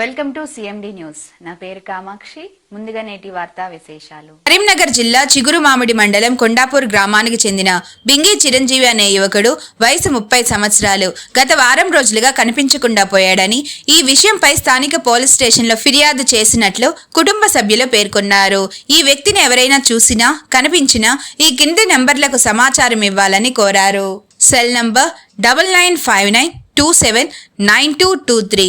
Welcome to CMD news. నా పేరు కామాక్షి. ముందుగా నేటి వార్తా విశేషాలు. కరీంనగర్ జిల్లా చిగురు మామిడి మండలం కొండాపూర్ గ్రామానికి చెందిన బింగి చిరంజీవి అనే యువకుడు వయసు ముప్పై సంవత్సరాలు గత వారం రోజులుగా కనిపించకుండా పోయాడని ఈ విషయంపై స్థానిక పోలీస్ స్టేషన్లో ఫిర్యాదు చేసినట్లు కుటుంబ సభ్యులు పేర్కొన్నారు. ఈ వ్యక్తిని ఎవరైనా చూసినా కనిపించినా ఈ కింది నంబర్లకు సమాచారం ఇవ్వాలని కోరారు. Cell number double nine five nine two seven nine two two three.